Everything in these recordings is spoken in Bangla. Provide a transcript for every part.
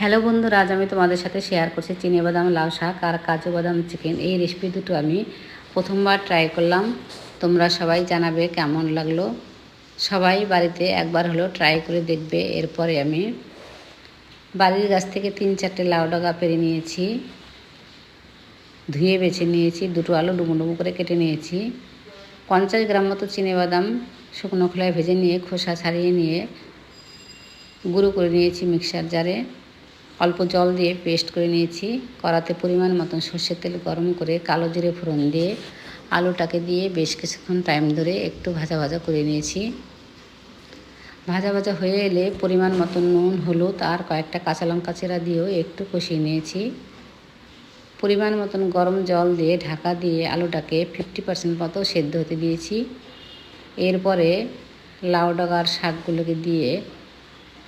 হ্যালো বন্ধুরা, আজ আমি তোমাদের সাথে শেয়ার করছি চিনি বাদাম, লাউ শাক আর কাজু বাদাম চিকেন এই রেসিপি দুটো আমি প্রথমবার ট্রাই করলাম। তোমরা সবাই জানাবে কেমন লাগল। সবাই বাড়িতে একবার হলো ট্রাই করে দেখবে। এরপরে আমি বাড়ির গাছ থেকে তিন চারটে লাউ ডগা পেরে নিয়েছি। ধুয়ে বেছে নিয়েছি, দুটো আলু ডুমো ডুমো করে কেটে নিয়েছি। পঞ্চাশ গ্রাম মতো বাদাম শুকনো খোলায় ভেজে নিয়ে খোসা ছাড়িয়ে নিয়ে গুঁড়ো করে নিয়েছি মিক্সার জারে অল্প জল দিয়ে পেস্ট করে নিয়েছি। কড়াতে পরিমাণ মতন সর্ষের তেল গরম করে কালো জিরে ফোড়ন দিয়ে আলুটাকে দিয়ে বেশ কিছুক্ষণ টাইম ধরে একটু ভাজা ভাজা করে নিয়েছি। ভাজা ভাজা হয়ে এলে পরিমাণ মতন নুন, হলুদ আর কয়েকটা কাঁচা লঙ্কা চেরা দিয়েও একটু কষিয়ে নিয়েছি। পরিমাণ মতন গরম জল দিয়ে ঢাকা দিয়ে আলুটাকে ফিফটি পার্সেন্ট মতো সেদ্ধ হতে দিয়েছি। এরপরে লাউ ডগার শাকগুলোকে দিয়ে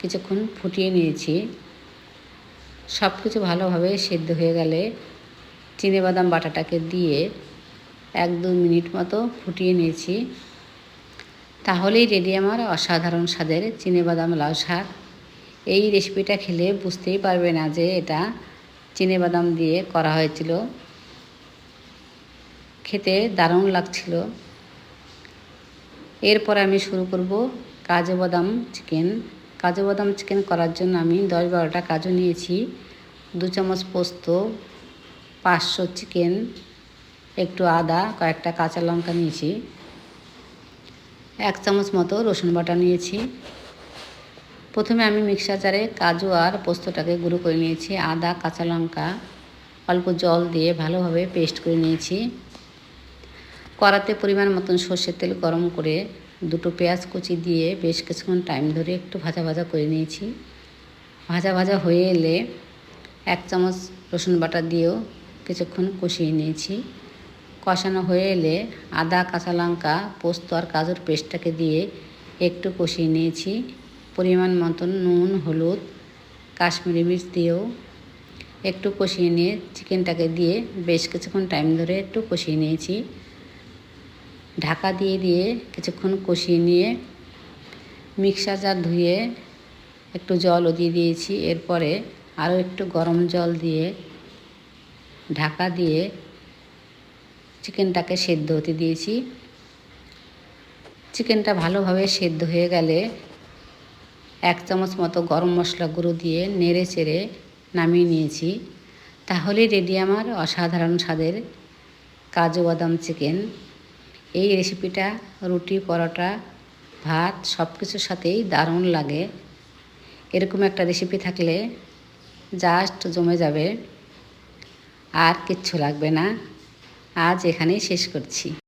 কিছুক্ষণ ফুটিয়ে নিয়েছি। সব কিছু ভালোভাবে সেদ্ধ হয়ে গেলে বাদাম বাটাটাকে দিয়ে এক দু মিনিট মতো ফুটিয়ে নিয়েছি। তাহলেই রেডি আমার অসাধারণ স্বাদের বাদাম লাউ শাক। এই রেসিপিটা খেলে বুঝতেই পারবে না যে এটা বাদাম দিয়ে করা হয়েছিল। খেতে দারুণ লাগছিল। এরপর আমি শুরু করব কাজু বাদাম চিকেন কাজু বাদাম চিকেন করার জন্য আমি দশ বারোটা কাজু নিয়েছি। দু চামচ পোস্ত, পাঁচশো চিকেন একটু আদা, কয়েকটা কাঁচা লঙ্কা নিয়েছি। এক চামচ মতো রসুন বাটা নিয়েছি। প্রথমে আমি মিক্সার জারে কাজু আর পোস্তটাকে গুঁড়ো করে নিয়েছি। আদা, কাঁচা লঙ্কা, অল্প জল দিয়ে ভালোভাবে পেস্ট করে নিয়েছি। কড়াতে পরিমাণ মতন সর্ষের তেল গরম করে দুটো পেঁয়াজ কুচি দিয়ে বেশ কিছুক্ষণ টাইম ধরে একটু ভাজা ভাজা করে নিয়েছি। ভাজা ভাজা হয়ে এলে এক চামচ রসুন বাটা দিয়েও কিছুক্ষণ কষিয়ে নিয়েছি। কষানো হয়ে এলে আদা, কাঁচা লঙ্কা, পোস্ত আর কাজুর পেস্টটাকে দিয়ে একটু কষিয়ে নিয়েছি। পরিমাণ মতন নুন, হলুদ, কাশ্মীরি মির্চ দিয়েও একটু কষিয়ে নিয়ে চিকেনটাকে দিয়ে বেশ কিছুক্ষণ টাইম ধরে একটু কষিয়ে নিয়েছি। ঢাকা দিয়ে দিয়ে কিছুক্ষণ কষিয়ে নিয়ে মিক্সার জার ধুয়ে একটু জলও দিয়ে দিয়েছি। এরপরে আরও একটু গরম জল দিয়ে ঢাকা দিয়ে চিকেনটাকে সেদ্ধ হতে দিয়েছি। চিকেনটা ভালোভাবে সেদ্ধ হয়ে গেলে এক চামচ মতো গরম মশলা গুঁড়ো দিয়ে নেড়ে চেড়ে নামিয়ে নিয়েছি। তাহলে রেডি আমার অসাধারণ স্বাদের কাজু বাদাম চিকেন। এই রেসিপিটা রুটি, পরোটা, ভাত সব কিছুর সাথেই দারুণ লাগে। এরকম একটা রেসিপি থাকলে জাস্ট জমে যাবে। আর কিচ্ছু লাগবে না। আজ এখানেই শেষ করছি।